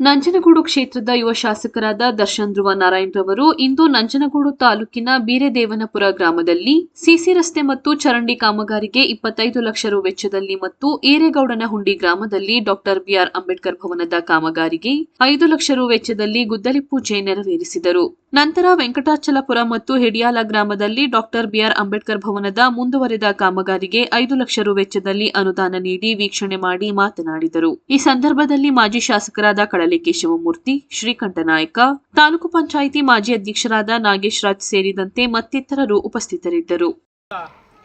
ನಂಜನಗೂಡು ಕ್ಷೇತ್ರದ ಯುವ ಶಾಸಕರಾದ ದರ್ಶನ್ ಧ್ರುವ ನಾರಾಯಣ್ ರವರು ಇಂದು ನಂಜನಗೂಡು ತಾಲೂಕಿನ ಬೀರೆದೇವನಪುರ ಗ್ರಾಮದಲ್ಲಿ ಸಿಸಿ ರಸ್ತೆ ಮತ್ತು ಚರಂಡಿ ಕಾಮಗಾರಿಗೆ ಇಪ್ಪತ್ತೈದು ಲಕ್ಷ ರು ವೆಚ್ಚದಲ್ಲಿ ಮತ್ತು ಏರೇಗೌಡನಹುಂಡಿ ಗ್ರಾಮದಲ್ಲಿ ಡಾಕ್ಟರ್ ಬಿಆರ್ ಅಂಬೇಡ್ಕರ್ ಭವನದ ಕಾಮಗಾರಿಗೆ ಐದು ಲಕ್ಷ ರು ವೆಚ್ಚದಲ್ಲಿ ಗುದ್ದಲಿ ಪೂಜೆ ನೆರವೇರಿಸಿದರು. ನಂತರ ವೆಂಕಟಾಚಲಪುರ ಮತ್ತು ಹೆಡಿಯಾಲ ಗ್ರಾಮದಲ್ಲಿ ಡಾಕ್ಟರ್ ಬಿಆರ್ ಅಂಬೇಡ್ಕರ್ ಭವನದ ಮುಂದುವರೆದ ಕಾಮಗಾರಿಗೆ ಐದು ಲಕ್ಷ ರು ವೆಚ್ಚದಲ್ಲಿ ಅನುದಾನ ನೀಡಿ ವೀಕ್ಷಣೆ ಮಾಡಿ ಮಾತನಾಡಿದರು. ಈ ಸಂದರ್ಭದಲ್ಲಿ ಮಾಜಿ ಶಾಸಕರಾದ ಕಡಲಿಕೆ ಶಿವಮೂರ್ತಿ ಶ್ರೀಕಂಠ ನಾಯಕ, ತಾಲೂಕು ಪಂಚಾಯಿತಿ ಮಾಜಿ ಅಧ್ಯಕ್ಷರಾದ ನಾಗೇಶ್ ರಾಜ್ ಸೇರಿದಂತೆ ಮತ್ತಿತರರು ಉಪಸ್ಥಿತರಿದ್ದರು.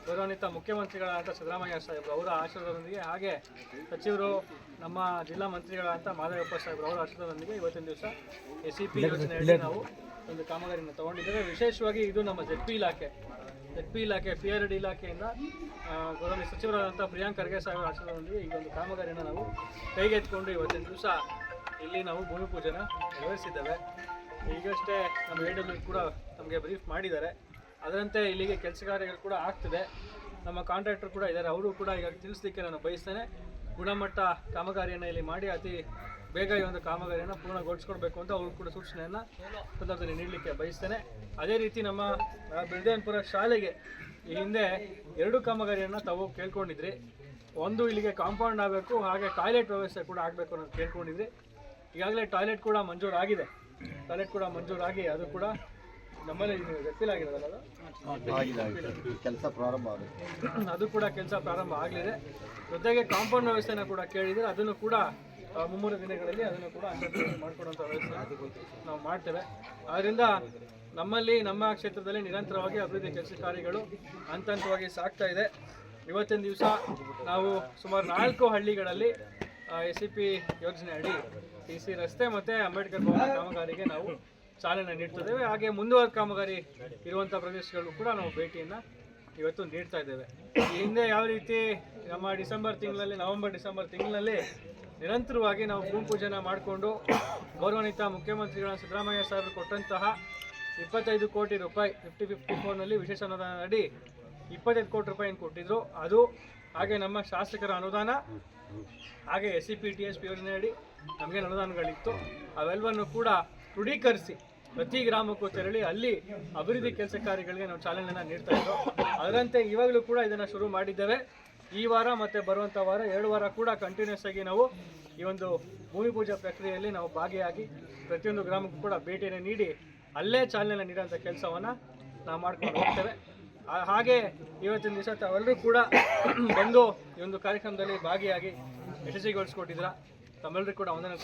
ಗೌರವಾನ್ವಿತ ಮುಖ್ಯಮಂತ್ರಿಗಳಾದ ಸಿದ್ದರಾಮಯ್ಯ ಸಾಹೇಬರು ಅವರ ಆಶೀರ್ವಾದದೊಂದಿಗೆ ಹಾಗೆ ಸಚಿವರು ನಮ್ಮ ಜಿಲ್ಲಾ ಮಂತ್ರಿಗಳಾದ ಮಾದೇವಪ್ಪ ಸಾಹೇಬರು ಅವರ ಆಶೀರ್ವಾದದೊಂದಿಗೆ ಇವತ್ತಿನ ದಿವಸ ಎಸ್ ಸಿ ಪಿ ಯೋಜನೆಯಲ್ಲಿ ನಾವು ಒಂದು ಕಾಮಗಾರಿಯನ್ನು ತಗೊಂಡಿದ್ದೇವೆ. ವಿಶೇಷವಾಗಿ ಇದು ನಮ್ಮ ಜೆಡ್ ಪಿ ಇಲಾಖೆ. ಜೆಡ್ ಪಿ ಇಲಾಖೆ ಪಿ ಆರ್ ಡಿ ಇಲಾಖೆಯಿಂದ ಗೌರವ ಸಚಿವರಾದಂಥ ಪ್ರಿಯಾಂಕ್ ಖರ್ಗೆ ಸಾಹೇಬರ ಆಶೀರ್ವಾದದೊಂದಿಗೆ ಈ ಒಂದು ಕಾಮಗಾರಿಯನ್ನು ನಾವು ಕೈಗೆತ್ತಿಕೊಂಡು ಇವತ್ತಿನ ದಿವಸ ಇಲ್ಲಿ ನಾವು ಭೂಮಿ ಪೂಜೆನ ನಿರ್ವಹಿಸಿದ್ದೇವೆ ಈಗಷ್ಟೇ ನಮ್ಮ ಎ ಡಬ್ಲ್ಯೂ ಕೂಡ ನಮಗೆ ಬ್ರೀಫ್ ಮಾಡಿದ್ದಾರೆ. ಅದರಂತೆ ಇಲ್ಲಿಗೆ ಕೆಲಸ ಕಾರ್ಯಗಳು ಕೂಡ ಆಗ್ತಿದೆ. ನಮ್ಮ ಕಾಂಟ್ರಾಕ್ಟರ್ ಕೂಡ ಇದ್ದಾರೆ. ಅವರು ಕೂಡ ಈಗ ತಿಳಿಸ್ಲಿಕ್ಕೆ ನಾನು ಬಯಸ್ತೇನೆ. ಗುಣಮಟ್ಟ ಕಾಮಗಾರಿಯನ್ನು ಇಲ್ಲಿ ಮಾಡಿ ಅತಿ ಬೇಗ ಈ ಒಂದು ಕಾಮಗಾರಿಯನ್ನು ಪೂರ್ಣಗೊಳಿಸ್ಕೊಡ್ಬೇಕು ಅಂತ ಅವರು ಕೂಡ ಸೂಚನೆಯನ್ನು ಸಂದರ್ಭದಲ್ಲಿ ನೀಡಲಿಕ್ಕೆ ಬಯಸ್ತೇನೆ. ಅದೇ ರೀತಿ ನಮ್ಮ ಬಿಲ್ದೇನ್ಪುರ ಶಾಲೆಗೆ ಈ ಹಿಂದೆ ಎರಡು ಕಾಮಗಾರಿಯನ್ನು ತಾವು ಕೇಳ್ಕೊಂಡಿದ್ರಿ. ಒಂದು ಇಲ್ಲಿಗೆ ಕಾಂಪೌಂಡ್ ಆಗಬೇಕು ಹಾಗೆ ಟಾಯ್ಲೆಟ್ ವ್ಯವಸ್ಥೆ ಕೂಡ ಆಗಬೇಕು ಅನ್ನೋದು ಕೇಳ್ಕೊಂಡಿದ್ರಿ. ಈಗಾಗಲೇ ಟಾಯ್ಲೆಟ್ ಕೂಡ ಮಂಜೂರಾಗಿದೆ ಟಾಯ್ಲೆಟ್ ಕೂಡ ಮಂಜೂರಾಗಿ ಅದು ಕೂಡ ನಮ್ಮಲ್ಲಿ ಕೆಲಸ ಪ್ರಾರಂಭ ಆಗುತ್ತೆ. ಅದು ಕೂಡ ಕೆಲಸ ಪ್ರಾರಂಭ ಆಗಲಿದೆ. ಜೊತೆಗೆ ಕಾಂಪೌಂಡ್ ವ್ಯವಸ್ಥೆನ ಕೂಡ ಕೇಳಿದರೆ ಅದನ್ನು ಕೂಡ ಮುಮ್ಮೂರು ದಿನಗಳಲ್ಲಿ ಅದನ್ನು ಕೂಡ ಅನುಷ್ಠಾನ ಮಾಡಿಕೊಡುವಂಥ ವ್ಯವಸ್ಥೆ ನಾವು ಮಾಡ್ತೇವೆ. ಆದ್ದರಿಂದ ನಮ್ಮಲ್ಲಿ, ನಮ್ಮ ಕ್ಷೇತ್ರದಲ್ಲಿ ನಿರಂತರವಾಗಿ ಅಭಿವೃದ್ಧಿ ಕೆಲಸ ಕಾರ್ಯಗಳು ಹಂತ ಹಂತವಾಗಿ ಸಾಗ್ತಾ ಇದೆ. ಇವತ್ತಿನ ದಿವಸ ನಾವು ಸುಮಾರು ನಾಲ್ಕು ಹಳ್ಳಿಗಳಲ್ಲಿ ಎಸ್ ಸಿ ಪಿ ಯೋಜನೆ ಅಡಿ ಟಿ ಸಿ ರಸ್ತೆ ಮತ್ತು ಅಂಬೇಡ್ಕರ್ ಭವನ ಕಾಮಗಾರಿಗೆ ನಾವು ಚಾಲನೆ ನೀಡ್ತಿದ್ದೇವೆ. ಹಾಗೆ ಮುಂದುವರೆದ ಕಾಮಗಾರಿ ಇರುವಂಥ ಪ್ರದೇಶಗಳು ಕೂಡ ನಾವು ಭೇಟಿಯನ್ನು ಇವತ್ತು ನೀಡ್ತಾ ಇದ್ದೇವೆ. ಹಿಂದೆ ಯಾವ ರೀತಿ ನಮ್ಮ ಡಿಸೆಂಬರ್ ತಿಂಗಳಲ್ಲಿ, ನವೆಂಬರ್, ಡಿಸೆಂಬರ್ ತಿಂಗಳಲ್ಲಿ ನಿರಂತರವಾಗಿ ನಾವು ಭೂಮಿ ಪೂಜೆನ ಮಾಡಿಕೊಂಡು ಗೌರವಾನ್ವಿತ ಮುಖ್ಯಮಂತ್ರಿಗಳ ಸಿದ್ದರಾಮಯ್ಯ ಸಾಹೇಬರು ಕೊಟ್ಟಂತಹ ಇಪ್ಪತ್ತೈದು ಕೋಟಿ ರೂಪಾಯಿ ಫಿಫ್ಟಿ ಫಿಫ್ಟಿ ಫೋರ್ನಲ್ಲಿ ವಿಶೇಷ ಅನುದಾನ ಅಡಿ ಇಪ್ಪತ್ತೈದು ಕೋಟಿ ರೂಪಾಯಿ ಕೊಟ್ಟಿದ್ರು, ಅದು ಹಾಗೆ ನಮ್ಮ ಶಾಸಕರ ಅನುದಾನ, ಹಾಗೆ S C P T S P ಯೋಜನೆ ಅಡಿ ನಮಗೆ ಅನುದಾನಗಳಿತ್ತು. ಅವೆಲ್ಲವನ್ನು ಕೂಡ ಕ್ರೋಢೀಕರಿಸಿ ಪ್ರತಿ ಗ್ರಾಮಕ್ಕೂ ತೆರಳಿ ಅಲ್ಲಿ ಅಭಿವೃದ್ಧಿ ಕೆಲಸ ಕಾರ್ಯಗಳಿಗೆ ನಾವು ಚಾಲನೆಯನ್ನು ನೀಡ್ತಾ ಇದ್ದೋ ಅದರಂತೆ ಇವಾಗಲೂ ಕೂಡ ಇದನ್ನು ಶುರು ಮಾಡಿದ್ದೇವೆ. ಈ ವಾರ ಮತ್ತು ಬರುವಂಥ ವಾರ ಎರಡು ವಾರ ಕೂಡ ಕಂಟಿನ್ಯೂಸ್ ಆಗಿ ನಾವು ಈ ಒಂದು ಭೂಮಿ ಪೂಜಾ ಪ್ರಕ್ರಿಯೆಯಲ್ಲಿ ನಾವು ಭಾಗಿಯಾಗಿ ಪ್ರತಿಯೊಂದು ಗ್ರಾಮಕ್ಕೂ ಕೂಡ ಭೇಟಿಯನ್ನು ನೀಡಿ ಅಲ್ಲೇ ಚಾಲನೆ ನೀಡುವಂಥ ಕೆಲಸವನ್ನು ನಾವು ಮಾಡ್ಕೊಂಡು ಹೋಗ್ತೇವೆ. ಹಾಗೆ ಇವತ್ತಿನ ದಿವಸ ತಾವೆಲ್ಲರೂ ಕೂಡ ಬಂದು ಈ ಒಂದು ಕಾರ್ಯಕ್ರಮದಲ್ಲಿ ಭಾಗಿಯಾಗಿ ಯಶಸ್ವಿಗೊಳಿಸ್ಕೊಟ್ಟಿದ್ದೀರಾ. ತಮ್ಮೆಲ್ಲರಿಗೂ ಕೂಡ ಒಂದನ್ನು